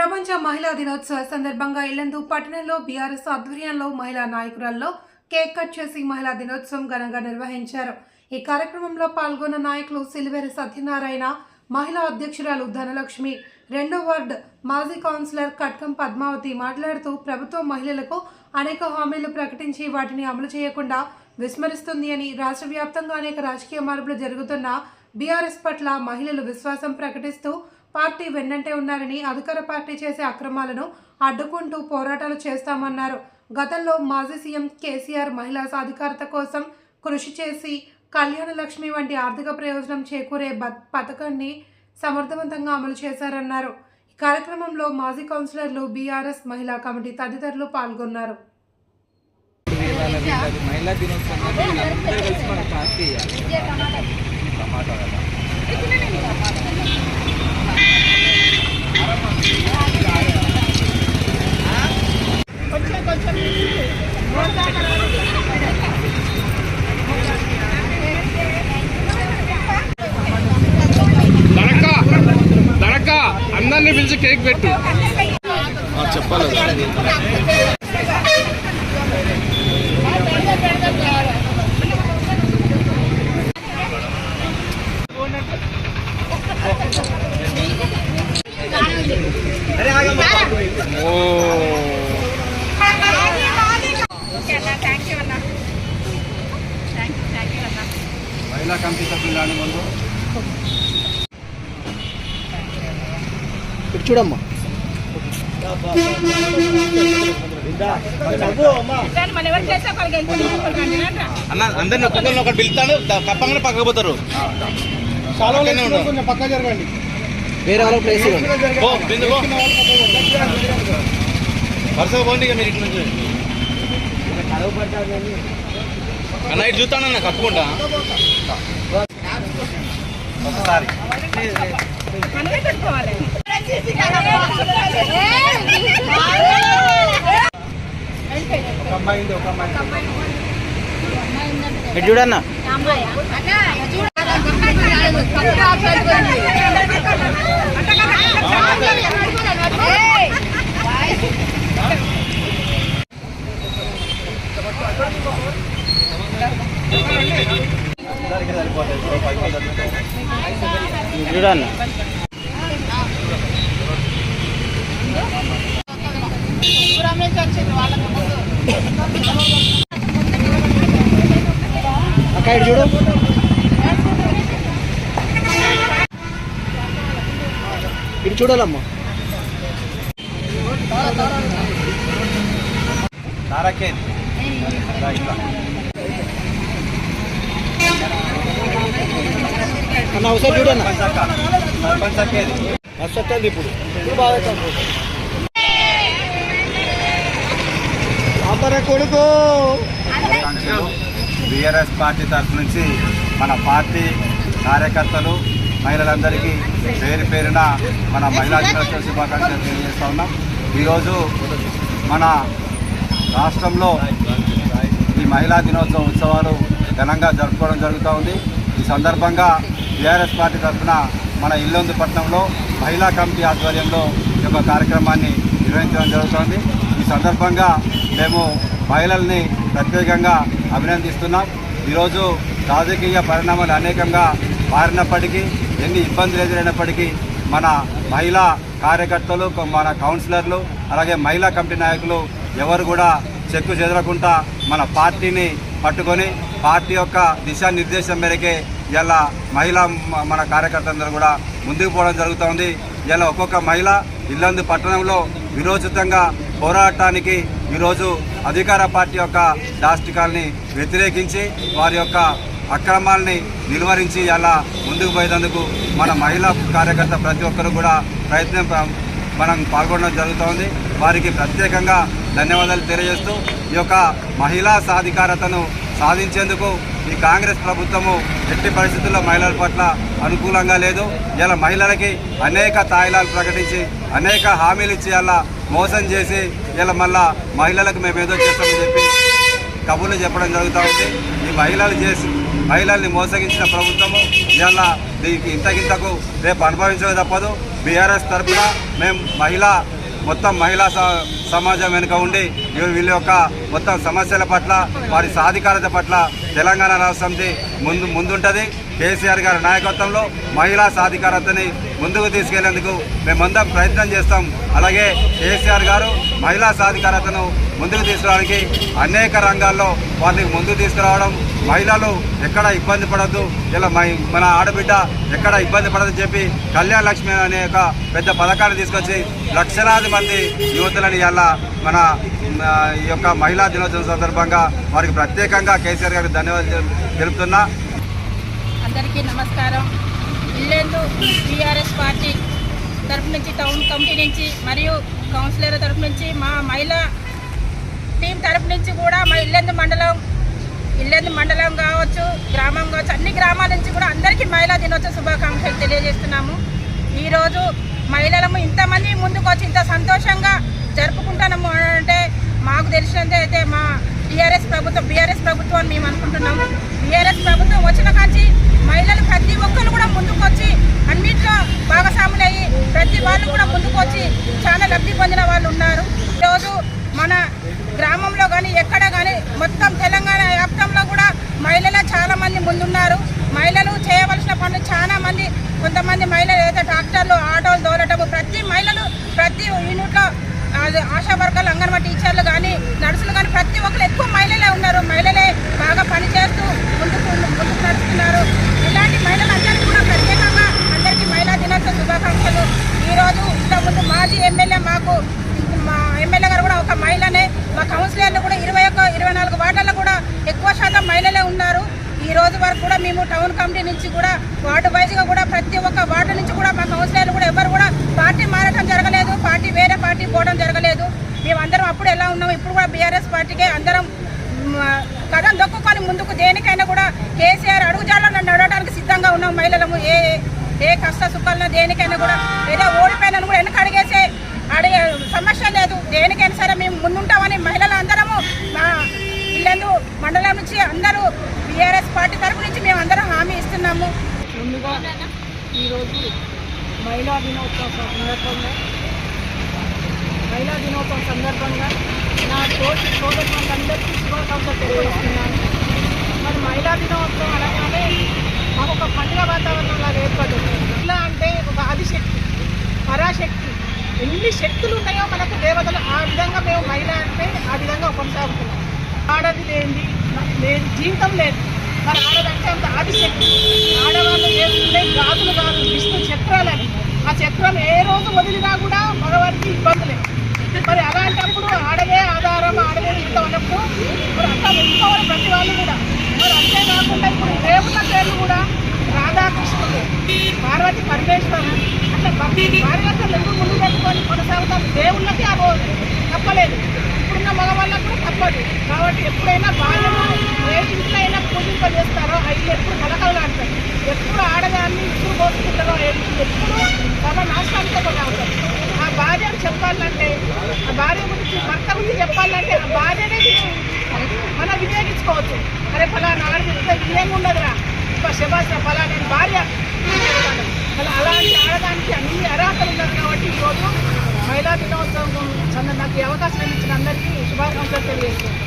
ప్రపంచ మహిళా దినోత్సవ సందర్భంగా ఇల్లందు పట్టణంలో బీఆర్ఎస్ ఆధ్వర్యంలో మహిళా నాయకురాల్లో కేక్ కట్ చేసి మహిళా దినోత్సవం ఘనంగా నిర్వహించారు. ఈ కార్యక్రమంలో పాల్గొన్న నాయకులు సిలివేరి సత్యనారాయణ మహిళా అధ్యక్షురాలు ధనలక్ష్మి రెండో వార్డ్ మాజీ కౌన్సిలర్ కట్కం పద్మావతి మాట్లాడుతూ ప్రభుత్వం మహిళలకు అనేక హామీలు ప్రకటించి వాటిని అమలు చేయకుండా విస్మరిస్తుంది అని రాష్ట్ర వ్యాప్తంగా అనేక రాజకీయ మార్పులు జరుగుతున్న బీఆర్ఎస్ పట్ల మహిళలు విశ్వాసం ప్రకటిస్తూ పార్టీ వెన్నంటే ఉన్నారని అధికార పార్టీ చేసే అక్రమాలను అడ్డుకుంటూ పోరాటాలు చేస్తామన్నారు. గతంలో మాజీ సీఎం కేసీఆర్ మహిళా సాధికారత కోసం కృషి చేసి కళ్యాణ లక్ష్మి వంటి ఆర్థిక ప్రయోజనం చేకూరే బ- పథకాన్ని సమర్థవంతంగా అమలు చేశారన్నారు. ఈ కార్యక్రమంలో మాజీ కౌన్సిలర్లు బీఆర్ఎస్ మహిళా కమిటీ తదితరులు పాల్గొన్నారు. మహిళా దినోత్సవం అంటే వీళ్ళందరూ కలిసి మన పార్టీ చేయాలి. టమాటా కదా. దనక్క దనక్క అందరినీ పిలిచి కేక్ పెట్టు. చెప్పాలి. కమిటీ సభ్యులు రాని ముందు చూడమ్మా అన్న అందరిని ఒక్కొక్కరిని ఒకటి పిలుతాడు పక్కకు పోతారు. కొంచెం పక్క జరగండి. వేరే వాళ్ళకి ప్లేస్ ఇవ్వండి పో, బిందు పో. వరుసగా పోండి ఇక మీరు ఇటు నుంచి. అన్న ఇటు చూస్తానన్న కప్పుకుంటా ఒకసారి మనమే పెట్టుకోవాలి ఒక అమ్మాయి ఉంది, ఒక అమ్మాయి ఉంది. ఇటు చూడన్న అందరికీ సరిపోతుంది ఓ పది మంది సరిపోతారు. ఇటు చూడన్న అక్క ఇటు చూడు ఇటు చూడాలమ్మా ఇట్లా. అన్న ఒకసారి చూడన్న సర్పంచ్ అక్క. సర్పంచ్ అక్కేది. ఇప్పుడు బాగా అవుతుంది. అందరే కొడుకు. బీఆర్ఎస్ పార్టీ తరఫు నుంచి మన పార్టీ కార్యకర్తలు మహిళలందరికీ పేరు పేరున మన మహిళా దినోత్సవ శుభాకాంక్షలు తెలియజేస్తా ఉన్నాం. ఈరోజు మన రాష్ట్రంలో ఈ మహిళా దినోత్సవ ఉత్సవాలు ఘనంగా జరుపుకోవడం జరుగుతూ ఉంది. ఈ సందర్భంగా బీఆర్ఎస్ పార్టీ తరఫున మన ఇల్లొందు పట్టణంలో మహిళా కమిటీ ఆధ్వర్యంలో ఈ యొక్క కార్యక్రమాన్ని నిర్వహించడం జరుగుతోంది. ఈ సందర్భంగా మేము మహిళల్ని ప్రత్యేకంగా అభినందిస్తున్నాం. ఈరోజు రాజకీయ పరిణామాలు అనేకంగా మారినప్పటికీ ఎన్ని ఇబ్బందులు ఎదురైనప్పటికీ మన మహిళా కార్యకర్తలు మన కౌన్సిలర్లు అలాగే మహిళా కమిటీ నాయకులు ఎవరు కూడా చెక్కు చెదరకుండా మన పార్టీని పట్టుకొని పార్టీ యొక్క దిశానిర్దేశం మేరకే ఇలా మహిళా మన కార్యకర్తలందరూ కూడా ముందుకు పోవడం జరుగుతోంది. ఇలా ఒక్కొక్క మహిళ ఇల్లందు పట్టణంలో విరోచితంగా పోరాటానికి ఈరోజు అధికార పార్టీ యొక్క దాష్టికాల్ని వ్యతిరేకించి వారి యొక్క అక్రమాల్ని నిలువరించి అలా ముందుకు పోయేందుకు మన మహిళా కార్యకర్త ప్రతి ఒక్కరు కూడా ప్రయత్నం మనం పాల్గొనడం జరుగుతోంది. వారికి ప్రత్యేకంగా ధన్యవాదాలు తెలియజేస్తూ ఈ యొక్క మహిళా సాధికారతను సాధించేందుకు ఈ కాంగ్రెస్ ప్రభుత్వము ఎట్టి పరిస్థితుల్లో మహిళల పట్ల అనుకూలంగా లేదు. ఇలా మహిళలకి అనేక తాయిలాలు ప్రకటించి అనేక హామీలు ఇచ్చి అలా మోసం చేసి ఇలా మళ్ళా మహిళలకు మేము ఏదో చేస్తామని చెప్పి కబుర్లు చెప్పడం జరుగుతూ ఉంది. ఈ మహిళలు చేసి మహిళల్ని మోసగించిన ప్రభుత్వము ఇవాళ దీనికి ఇంతకింతకు రేపు అనుభవించక తప్పదు. బీఆర్ఎస్ తరఫున మేము మహిళా మొత్తం మహిళా స- సమాజం వెనుక ఉండి వీళ్ళ యొక్క మొత్తం సమస్యల పట్ల వారి సాధికారత పట్ల తెలంగాణ రాష్ట్రంది ముందు ముందుంటుంది. కేసీఆర్ గారి నాయకత్వంలో మహిళా సాధికారతని ముందుకు తీసుకెళ్ళేందుకు మేమందరం ప్రయత్నం చేస్తాం. అలాగే కేసీఆర్ గారు మహిళా సాధికారతను ముందుకు తీసుకురావడానికి అనేక రంగాల్లో వారిని ముందుకు తీసుకురావడం మహిళలు ఎక్కడ ఇబ్బంది పడద్దు ఇలా మై- మన ఆడబిడ్డ ఎక్కడ ఇబ్బంది పడదని చెప్పి కళ్యాణ లక్ష్మి అనే ఒక పెద్ద పథకాన్ని తీసుకొచ్చి లక్షలాది మంది యువతులని ఇలా మన ఈ యొక్క మహిళా దినోత్సవం సందర్భంగా వారికి ప్రత్యేకంగా కేసీఆర్ గారికి ధన్యవాదాలు తెలుపుతున్నా. అందరికీ నమస్కారం. ఇల్లేందు టీఆర్ఎస్ పార్టీ తరపు నుంచి టౌన్ కమిటీ నుంచి మరియు కౌన్సిలర్ తరపు నుంచి మా మహిళా టీం తరపు నుంచి కూడా మా ఇల్లెందు మండలం ఇల్లెందు మండలం కావచ్చు గ్రామం కావచ్చు అన్ని గ్రామాల నుంచి కూడా అందరికీ మహిళా దినోత్సవ శుభాకాంక్షలు తెలియజేస్తున్నాము. ఈరోజు మహిళలము ఇంతమంది ముందుకు వచ్చి ఇంత సంతోషంగా జరుపుకుంటున్నాము అని అంటే మాకు తెలిసినంత అయితే మా టీఆర్ఎస్ ప్రభుత్వం బీఆర్ఎస్ ప్రభుత్వం అని మేము అనుకుంటున్నాము బీఆర్ఎస్ ప్రభుత్వం వచ్చిన కాంచి మహిళలు ప్రతి ఒక్కరు కూడా ముందుకు వచ్చి అన్నింటిలో భాగస్వాములు అయ్యి వాళ్ళు కూడా ముందుకు వచ్చి చాలా లబ్ధి పొందిన వాళ్ళు ఉన్నారు. ఈరోజు మన గ్రామంలో కానీ ఎక్కడ కానీ మొత్తం తెలంగాణ వ్యాప్తంలో కూడా మహిళలే చాలా మంది ముందున్నారు మహిళలు చేయవలసిన పనులు చాలా మంది కొంతమంది మహిళలు ఏదైతే ట్రాక్టర్లు ఆటోలు దోలటము ప్రతి మహిళలు ప్రతి యూనిట్లో అది ఆశా వర్గాలు అంగన్వాడీ టీచర్లు కానీ నర్సులు కానీ ప్రతి ఒక్కరు ఎక్కువ మహిళలే ఉన్నారు మహిళలే బాగా పనిచేస్తూ ముందుకు ముందుకు నడుస్తున్నారు ఇలాంటి మహిళలందరికీ కూడా ప్రత్యేకంగా అందరికీ మహిళా దినోత్సవ శుభాకాంక్షలు ఈరోజు ఇంతకుముందు మాజీ ఎమ్మెల్యే మాకు మా ఎమ్మెల్యే గారు కూడా ఒక మహిళనే మా కౌన్సిలర్లు కూడా ఇరవై ఒక్క ఇరవై నాలుగు వార్డుల్లో కూడా ఎక్కువ శాతం మహిళలే ఉన్నారు ఈ రోజు వరకు కూడా మేము టౌన్ కమిటీ నుంచి కూడా వార్డు వైజ్గా కూడా ప్రతి ఒక్క వార్డు నుంచి కూడా మా కౌన్సిలర్లు కూడా ఎవరు కూడా పార్టీ మారటం జరగలేదు పార్టీ వేరే పార్టీ పోవడం జరగలేదు. మేమందరం అప్పుడు ఎలా ఉన్నాము ఇప్పుడు కూడా బీఆర్ఎస్ పార్టీకే అందరం కథం దొక్కుకొని ముందుకు దేనికైనా కూడా కేసీఆర్ అడుగుజాడలో నడవడానికి సిద్ధంగా ఉన్నాం మహిళలము. ఏ ఏ కష్ట సుఖాలను దేనికైనా కూడా ఏదో ఓడిపోయినా కూడా వెనక అడిగేసే అడిగే సమస్య లేదు. దేనికైనా సరే మేము ముందుంటామని మహిళలు అందరము మా ఇల్లందు మండలం నుంచి అందరూ బీఆర్ఎస్ పార్టీ తరపు నుంచి మేము అందరం హామీ ఇస్తున్నాము. ముందుగా ఈరోజు మహిళా దినోత్సవం సందర్భంగా మహిళా దినోత్సవం సందర్భంగా నా తోటి సోదరులందరికీ శుభాకాంక్షలు తెలియజేస్తున్నాను. మరి మహిళా దినోత్సవం అనగానే మాకు ఒక పండుగ వాతావరణం లాగా ఏర్పడింది అంటే ఒక ఆదిశక్తి పరాశక్తి ఎన్ని శక్తులు ఉన్నాయో మనకు దేవతలు ఆ విధంగా మేము మహిళ అంటే ఆ విధంగా కొనసాగుతున్నాం. ఆడది లేని లేదు జీవితం లేదు. మరి ఆడదంటే అంత ఆదిశక్తి. ఆడవాళ్ళు వేసుకునే గాజులు కాదు విష్ణు చక్రాలని. ఆ చక్రం ఏ రోజు వదిలినా కూడా మగవారికి ఇబ్బందులే మరి అలాంటప్పుడు ఆడదే ఆధారం ఆడదే జీవితం అన్నప్పుడు మరి అంతా వెతుకోవాలి ప్రతి వాళ్ళు కూడా. మరి అంతేకాకుండా ఇప్పుడు దేవుళ్ళ పేర్లు కూడా రాధాకృష్ణుడు పార్వతి పరమేశ్వరుడు అట్లా భక్తి ఎందుకు ముందు పెట్టుకొని కొనసాగుతాం దేవుళ్ళకి ఆ రోజు తప్పలేదు. తప్పదు కాబట్టి ఎప్పుడైనా భార్యను ఏ ఇంట్లో అయినా పూజింపజేస్తారో చేస్తారో ఇల్లు ఎప్పుడు కలకలలాడతారు ఎప్పుడు ఆడదాన్ని ఇప్పుడు కోసుకుంటారో ఎప్పుడు తమ నాశనానికి కొనవుతారు ఆ భార్యను చెప్పాలంటే ఆ భార్య గురించి భర్త గురించి చెప్పాలంటే ఆ భార్యనే మనం వినియోగించుకోవచ్చు. అరే ఫలానా ఆడది ఇంత వినియోగం ఉండదురా ఇప్పుడు శబాస్ ఫలా నేను భార్య అలా అలాంటి ఆడదానికి అన్ని అర్హతలు ఉన్నారు కాబట్టి ఈరోజు మహిళా దినోత్సవం సంద- నాకు అవకాశం ఇచ్చిన అందరికీ శుభాకాంక్షలు తెలియజేస్తాను